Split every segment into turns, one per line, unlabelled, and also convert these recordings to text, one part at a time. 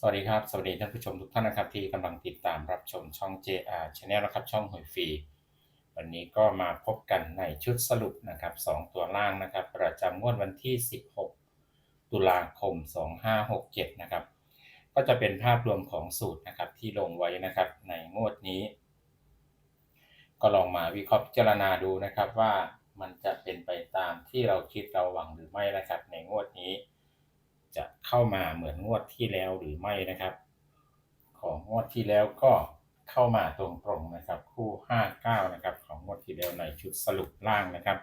สวัสดีครับ สวัสดีท่านผู้ชมทุกท่านนะครับที่กำลังติดตามรับชมช่อง JR Channel นะครับช่องหวยฟรีวันนี้ก็มาพบกันในชุดสรุปนะครับ 2 ตัวล่างนะครับ ประจำงวดวันที่ 16 ตุลาคม 2567 นะครับ ก็จะเป็นภาพรวมของสูตรนะครับที่ลงไว้นะครับในงวดนี้ ก็ลองมาวิเคราะห์พิจารณาดูนะครับว่ามันจะเป็นไปตามที่เราคิดเราหวังหรือไม่นะครับในงวดนี้ เข้ามาเหมือนงวดที่แล้วหรือไม่นะครับ ของงวดที่แล้วก็เข้ามาตรงๆนะครับ คู่ 59 นะครับ ของงวดที่แล้วในชุดสรุปล่างนะครับ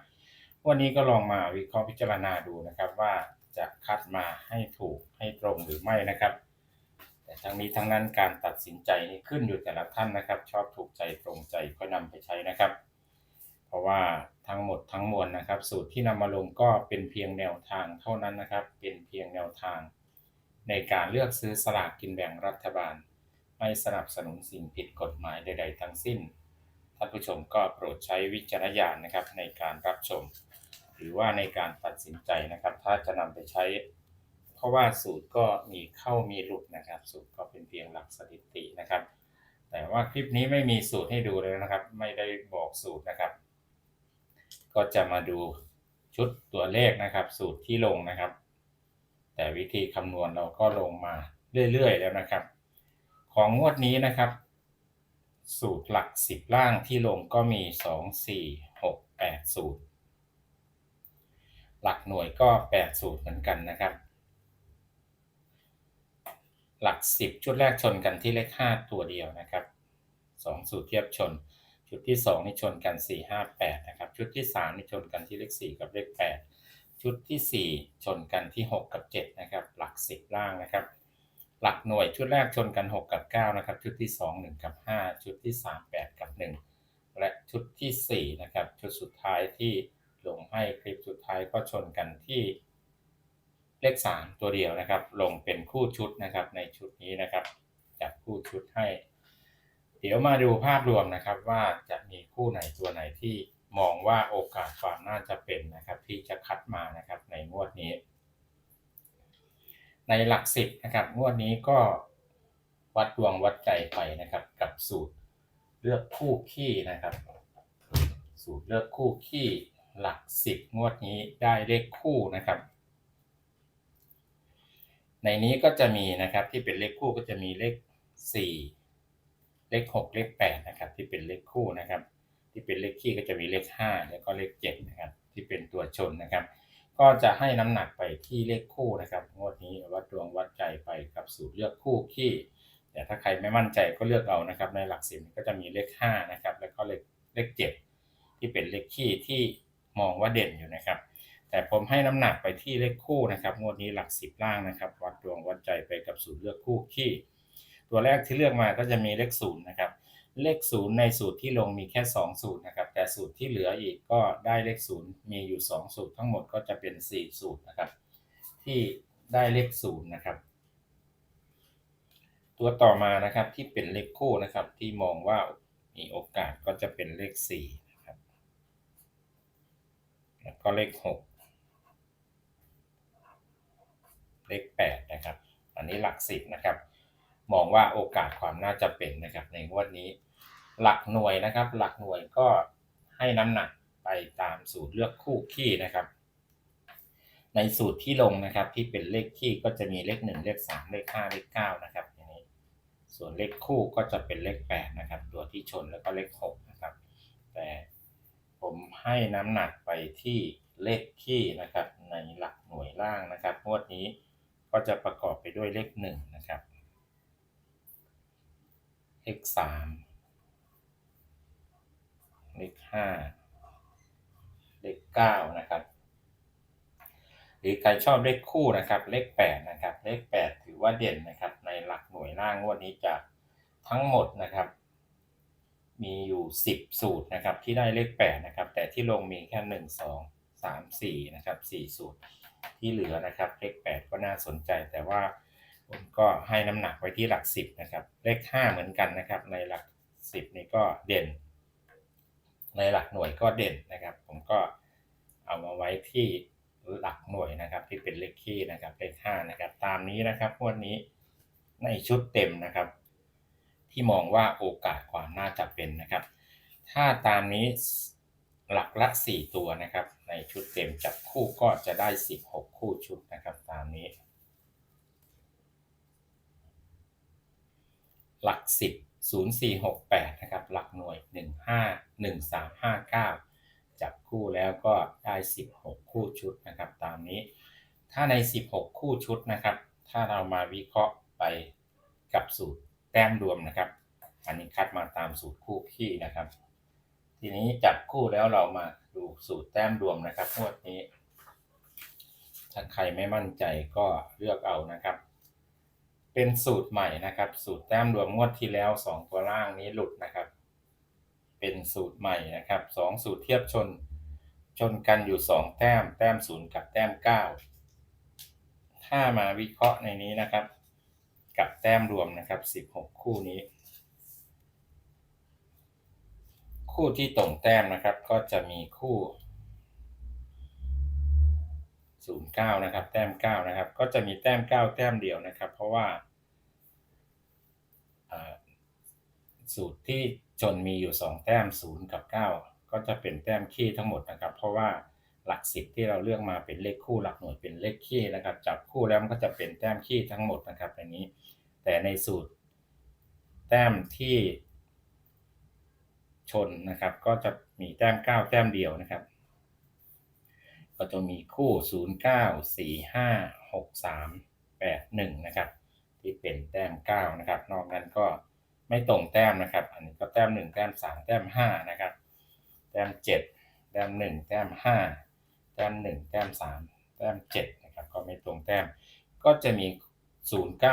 วันนี้ก็ลองมาวิเคราะห์พิจารณาดูนะครับ ว่าจะคัดมาให้ถูกให้ตรงหรือไม่นะครับ แต่ทั้งนี้ทั้งนั้นการตัดสินใจนี่ขึ้นอยู่แต่ละท่านนะครับ ชอบถูกใจตรงใจก็นำไปใช้นะครับ ราะว่าทั้งหมดทั้งมวลนะครับ สูตรที่นำมาลงก็เป็นเพียงแนวทางเท่านั้นนะครับ เป็นเพียงแนวทาง ในการเลือกซื้อสลากกินแบ่งรัฐบาล ไม่สนับสนุนสิ่งผิดกฎหมายใด ๆ ทั้งสิ้นท่านผู้ชมก็โปรดใช้วิจารณญาณนะครับ ในการรับชม หรือว่าในการตัดสินใจนะครับ ถ้าจะนำไปใช้ เพราะว่าสูตรก็มีเข้ามีหลุดนะครับ สูตรก็เป็นเพียงหลักสถิตินะครับ แต่ว่าคลิปนี้ไม่มีสูตรให้ดูเลยนะครับ ไม่ได้บอกสูตรนะครับ ก็จะมาดูชุดตัวเลขนะครับ สูตรที่ลงนะครับ แต่วิธีคำนวณเราก็ลงมาเรื่อยๆแล้วนะครับ ของงวดนี้นะครับ สูตรหลักสิบล่างที่ลงก็มีสองสี่หกแปดสูตร หลักหน่วยก็แปดสูตรเหมือนกันนะครับ หลักสิบชุดแรกชนกันที่เลขห้าตัวเดียวนะครับสองสูตรเทียบชน ชุดที่สองนี่ชนกันสี่ห้าแปดนะครับชุดที่สามนี่ชนกันที่เลขสี่กับเลขแปดชุดที่สี่ชนกันที่หกกับเจ็ดนะครับ หลักสิบล่างนะครับ หลักหน่วยชุดแรกชนกันหกกับเก้านะครับ ชุดที่สองหนึ่งกับห้าชุดที่สามแปดกับหนึ่งและชุดที่สี่นะครับ ชุดสุดท้ายที่ลงให้คลิปสุดท้ายก็ชนกันที่เลข 3 ตัวเดียวนะครับ ลงเป็นคู่ชุดนะครับในชุดนี้นะครับจับคู่ชุดให้ เดี๋ยวมาดูภาพรวมนะครับว่าจะมีคู่ไหนตัวไหนที่มองว่าโอกาสความน่าจะเป็นนะครับ ที่จะคัดมานะครับในงวดนี้ ในหลักสิบนะครับงวดนี้ก็วัดดวงวัดใจไปนะครับ กับสูตรเลือกคู่ขี้นะครับ สูตรเลือกคู่ขี้หลักสิบงวดนี้ได้เลขคู่นะครับ ในนี้ก็จะมีนะครับที่เป็นเลขคู่ก็จะมีเลข4 เลข 6 เลข8นะครับที่เป็นเลขคู่นะครับ ที่เป็นเลขคี่ก็จะมีเลข 5 แล้วก็เลข7นะครับที่เป็นตัวชนนะครับ ก็จะให้น้ำหนักไปที่เลขคู่นะครับงวดนี้วัดดวงวัดใจไปกับสูตรเลือกคู่ขี้แต่ถ้าใครไม่มั่นใจก็เลือกเอานะครับ ในหลักสิบก็จะมีเลข5นะครับแล้วก็เลขเลข 7 ที่เป็นเลขคี่ที่มองว่าเด่นอยู่นะครับ แต่ผมให้น้ำหนักไปที่เลขคู่นะครับงวดนี้หลักสิบล่างนะครับ วัดดวงวัดใจไปกับสูตรเลือกคู่ขี้ ตัวแรกที่เลือกมาก็จะมีเลขศูนย์นะครับ เลขศูนย์ในสูตรที่ลงมีแค่ 2 สูตรนะครับ แต่สูตรที่เหลืออีกก็ได้เลขศูนย์มีอยู่ 2 สูตรทั้งหมดก็จะเป็น 4 สูตรนะครับ ที่ได้เลขศูนย์นะครับ ตัวต่อมานะครับที่เป็นเลขคู่นะครับ ที่มองว่ามีโอกาสก็จะเป็นเลข4นะครับ แล้วก็เลข 6เลข8นะครับ อันนี้หลักสิบนะครับ มองว่าโอกาสความน่าจะเป็นนะครับในงวดนี้ หลักหน่วยนะครับ หลักหน่วยก็ให้น้ำหนักไปตามสูตรเลือกคู่ขี้นะครับ ในสูตรที่ลงนะครับที่เป็นเลขขี้ก็จะมีเลข 1 เลข 3 เลข 5 เลข 9 นะครับอย่างนี้ส่วนเลขคู่ก็จะเป็นเลข 8 นะครับ ตัวที่ชนแล้วก็เลข 6 นะครับ แต่ผมให้น้ำหนักไปที่เลขขี้นะครับ ในหลักหน่วยล่างนะครับงวดนี้ก็จะประกอบไปด้วยเลข 1 นะครับ เลข3เลข5เลข9นะครับ หรือใครชอบเลขคู่นะครับ เลข8นะครับ เลข8ถือว่าเด่นนะครับ ในหลักหน่วยล่างงวดนี้จะทั้งหมดนะครับ มีอยู่ 10 สูตรนะครับ ที่ได้เลข8นะครับ แต่ที่ลงมีแค่ 1 2 3 4นะครับ4สูตรที่เหลือนะครับ เลข 8 ก็น่าสนใจแต่ว่า ผมก็ให้น้ำหนักไว้ที่หลัก 10 นะครับ เลข 5 เหมือนกันนะครับ ในหลัก 10 นี่ก็เด่น ในหลักหน่วยก็เด่นนะครับ ผมก็เอามาไว้ที่หลักหน่วยนะครับ ที่เป็นเลขคี่นะครับเลข5นะครับ ตามนี้นะครับงวดนี้ในชุดเต็มนะครับ ที่มองว่าโอกาสความน่าจะเป็นนะครับ ถ้าตามนี้หลักละ 4 ตัวนะครับ ในชุดเต็มจับคู่ก็จะได้ 16 คู่ชุดนะครับ ตามนี้ หลัก 10 0468 นะครับ หลักหน่วย 15 1359 จับคู่แล้วก็ได้ 16 คู่ชุดนะครับ ตามนี้ ถ้าใน 16 คู่ชุดนะครับ ถ้าเรามาวิเคราะห์ไปกับสูตรแต้มรวมนะครับ อันนี้คัดมาตามสูตรคู่ขี้นะครับ ทีนี้จับคู่แล้วเรามาดูสูตรแต้มรวมนะครับงวดนี้ ถ้าใครไม่มั่นใจก็เลือกเอานะครับ เป็นสูตรใหม่นะครับ สูตรแต้มรวมงวดที่แล้ว 2 ตัวล่างนี้หลุดนะครับ เป็นสูตรใหม่นะครับสองสูตรเทียบชน ชนกันอยู่ 2 แต้ม แต้มศูนย์กับแต้ม 9 ถ้ามาวิเคราะห์ในนี้นะครับ กับแต้มรวมนะครับ 16 คู่นี้ คู่ที่ตรงแต้มนะครับ ก็จะมีคู่ 09 นะครับ แต้ม 9 นะครับ ก็จะมีแต้ม 9 แต้มเดียวนะครับ เพราะว่าสูตรที่ชนมีอยู่ 2 แต้ม 0 กับ 9 ก็จะเป็นแต้มขี้ทั้งหมดนะครับ เพราะว่าหลักสิบที่เราเลือกมาเป็นเลขคู่หลักหน่วยเป็นเลขขี้นะครับ จับคู่แล้วมันก็จะเป็นแต้มขี้ทั้งหมดนะครับอันนี้ แต่ในสูตรแต้มที่ชนนะครับ ก็จะมีแต้ม 9 แต้มเดียวนะครับ ก็จะมีคู่ 0 9 4 5 6 3 8 1 นะครับ ที่เป็นแต้ม 9 นะครับ นอกนั้นก็ไม่ตรงแต้มนะครับ อันนี้ก็แต้ม 1 แต้ม 3 แต้ม 5 นะครับ แต้ม 7 แต้ม 1 แต้ม 5 แต้ม 1 แต้ม 3 แต้ม 7 นะครับ ก็ไม่ตรงแต้ม ก็จะมี 0 9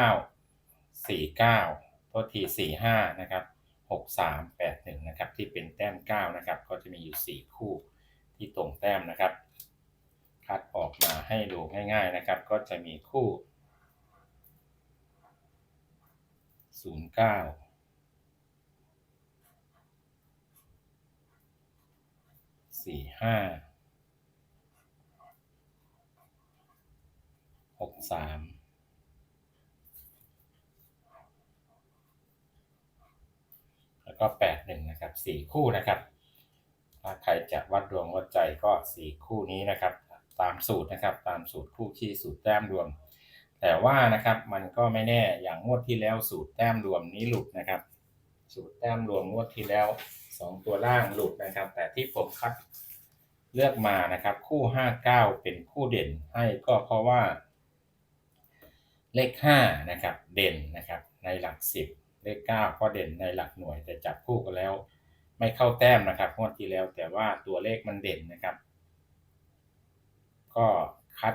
4 9โทษที4 5 นะครับ 6 3 8 1 นะครับ ที่เป็นแต้ม 9 นะครับ ก็จะมีอยู่ 4 คู่ที่ตรงแต้มนะครับ คัดออกมาให้ดูง่าย ๆนะครับ ก็จะมีคู่ 09สี่ห้าหกสามแล้วก็แปดหนึ่งนะครับสี่คู่นะครับ ถ้าใครจะวัดดวงวัดใจก็สี่คู่นี้นะครับ ตามสูตรนะครับ ตามสูตรคู่ขี้สูตรแต้มรวม แต่ว่านะครับมันก็ไม่แน่อย่างงวดที่แล้วสูตรแต้มรวมนี้หลุดนะครับ สูตรแต้มรวมงวดที่แล้วสองตัวล่างหลุดนะครับ แต่ที่ผมคัดเลือกมานะครับ คู่ห้าเก้าเป็นคู่เด่นให้ก็เพราะว่า เลขห้านะครับเด่นนะครับในหลักสิบเลขเก้าก็เด่นในหลักหน่วย แต่จับคู่กันแล้ว ไม่เข้าแต้มนะครับงวดที่แล้วแต่ว่าตัวเลขมันเด่นนะครับ ก็คัด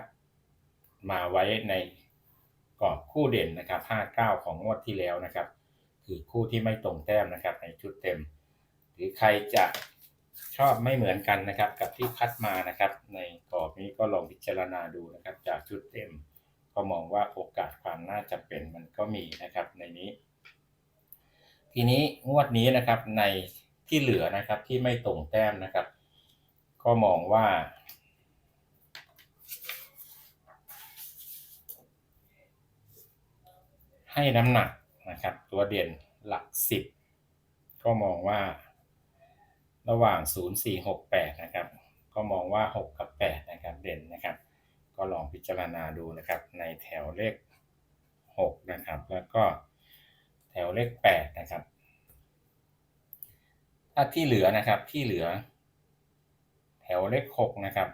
มาไว้ในกรอบคู่เด่นนะครับ 59 ของงวดที่แล้วนะครับ คือคู่ที่ไม่ตรงแต้มนะครับ ในชุดเต็ม หรือใครจะชอบไม่เหมือนกันนะครับ กับที่คัดมานะครับ ในกรอบนี้ก็ลองพิจารณาดูนะครับ จากชุดเต็ม ก็มองว่าโอกาสความน่าจะเป็นมันก็มีนะครับในนี้ ทีนี้งวดนี้นะครับในที่เหลือนะครับที่ไม่ตรงแต้มนะครับ ก็มองว่า ให้น้ำหนักนะครับ ตัวเด่นหลักสิบก็มองว่า ระหว่าง 0 4 6 8 นะครับ ก็มองว่า 6 กับ 8 นะครับเด่นนะครับ ก็ลองพิจารณาดูนะครับ ในแถวเลข 6 นะครับ แล้วก็แถวเลข 8 นะครับถ้าที่เหลือนะครับที่เหลือ แถวเลข 6 นะครับ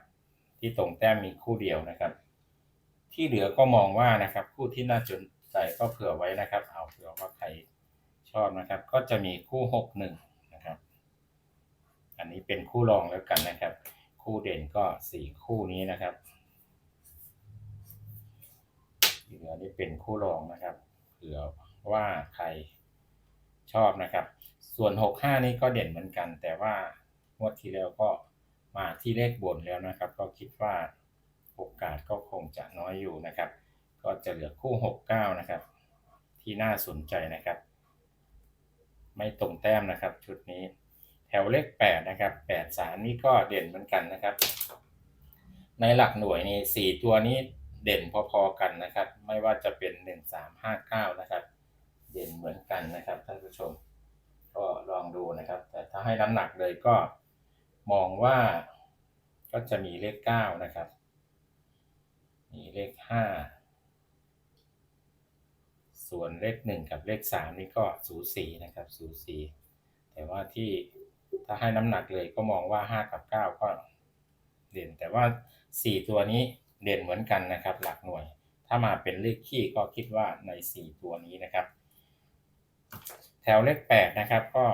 ที่ตรงแต้มมีคู่เดียวนะครับ ที่เหลือก็มองว่านะครับ คู่ที่น่าสน ใจก็เผื่อไว้นะครับ เอาเผื่อว่าใครชอบนะครับ ก็จะมีคู่หกหนึ่งนะครับ อันนี้เป็นคู่รองแล้วกันนะครับ คู่เด่นก็สี่คู่นี้นะครับที่เหลือนี่เป็นคู่รองนะครับ เผื่อว่าใครชอบนะครับ ส่วนหกห้านี้ก็เด่นเหมือนกัน แต่ว่างวดที่แล้วก็มาที่เลขบนแล้วนะครับ ก็คิดว่าโอกาสก็คงจะน้อยอยู่นะครับ ก็จะเหลือคู่ 69 นะครับ ที่น่าสนใจนะครับ ไม่ตรงแต้มนะครับชุดนี้ แถวเลข 8 นะครับ 8 3 นี่ก็เด่นเหมือนกันนะครับ ในหลักหน่วยนี่ 4 ตัวนี้เด่นพอๆกันนะครับ ไม่ว่าจะเป็น 1 3 5 9 นะครับ เด่นเหมือนกันนะครับท่านผู้ชม ก็ลองดูนะครับ แต่ถ้าให้น้ำหนักเลยก็มองว่าก็จะมีเลขเก้านะครับ มีเลขห้า ส่วนเลขหนึ่งกับเลขสามนี่ก็สูสีนะครับสูสีแต่ว่าที่ถ้าให้น้ำหนักเลยก็มองว่าห้ากับเก้าก็เด่น แต่ว่าสี่ตัวนี้เด่นเหมือนกันนะครับ หลักหน่วย ถ้ามาเป็นเลขคี่ก็คิดว่าในสี่ตัวนี้นะครับ แถวเลขแปดนะครับก็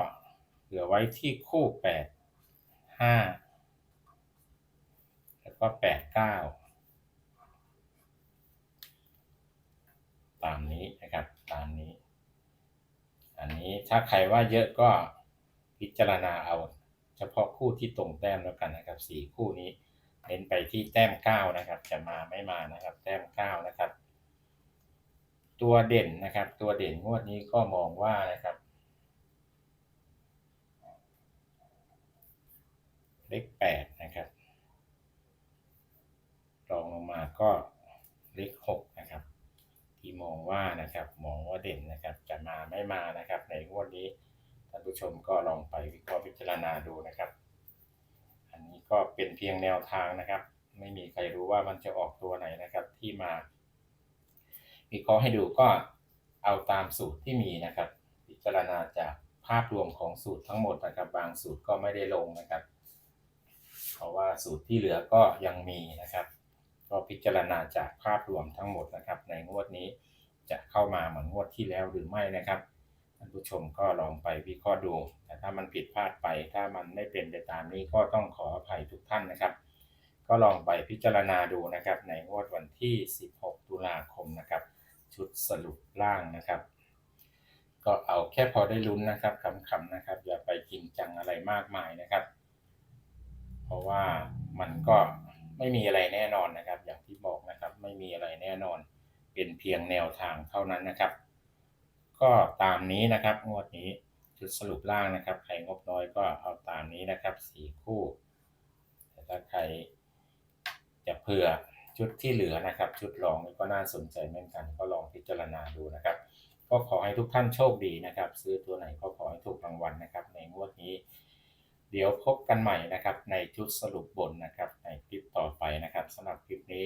เหลือไว้ที่คู่แปดห้าแล้วก็แปดเก้า ตามนี้นะครับ ตามนี้ อันนี้ถ้าใครว่าเยอะก็พิจารณาเอา เฉพาะคู่ที่ตรงแต้มแล้วกันนะครับสี่คู่นี้เน้นไปที่แต้มเก้านะครับ จะมาไม่มานะครับ แต้มเก้านะครับ ตัวเด่นนะครับ ตัวเด่นงวดนี้ก็มองว่านะครับเลขแปดนะครับรองลงมาก็เลขหก มองว่านะครับมองว่าเด่นนะครับจะมาไม่มานะครับ ในงวดนี้ท่านผู้ชมก็ลองไปวิเคราะห์พิจารณาดูนะครับ อันนี้ก็เป็นเพียงแนวทางนะครับ ไม่มีใครรู้ว่ามันจะออกตัวไหนนะครับที่มา วิเคราะห์ให้ดูก็เอาตามสูตรที่มีนะครับ พิจารณาจากภาพรวมของสูตรทั้งหมดนะครับ บางสูตรก็ไม่ได้ลงนะครับ เพราะว่าสูตรที่เหลือก็ยังมีนะครับ ก็พิจารณาจากภาพรวมทั้งหมดนะครับ ในงวดนี้ จะเข้ามาเหมือนงวดที่แล้วหรือไม่นะครับท่านผู้ชมก็ลองไปวิเคราะห์ดูแต่ถ้ามันผิดพลาดไป ถ้ามันไม่เป็นไปตามนี้ก็ต้องขออภัยทุกท่านนะครับ ก็ลองไปพิจารณาดูนะครับ ในงวดวันที่ 16 ตุลาคมนะครับ ชุดสรุปล่างนะครับ ก็เอาแค่พอได้ลุ้นนะครับคำๆนะครับ อย่าไปจริงจังอะไรมากมายนะครับ เพราะว่ามันก็ไม่มีอะไรแน่นอนนะครับ พียงแนวทางเท่านั้นนะครับ ก็ตามนี้นะครับงวดนี้ชุดสรุปล่างนะครับใครงบน้อยก็เอาตามนี้นะครับสี่คู่แต่ถ้าใครจะเผื่อชุดที่เหลือนะครับ ชุดรองนี่ก็น่าสนใจเหมือนกัน ก็ลองพิจารณาดูนะครับ ก็ขอให้ทุกท่านโชคดีนะครับ ซื้อตัวไหนก็ขอให้ถูกรางวัลนะครับ ในงวดนี้ เดี๋ยวพบกันใหม่นะครับ ในชุดสรุปบนนะครับ ในคลิปต่อไปนะครับสำหรับคลิปนี้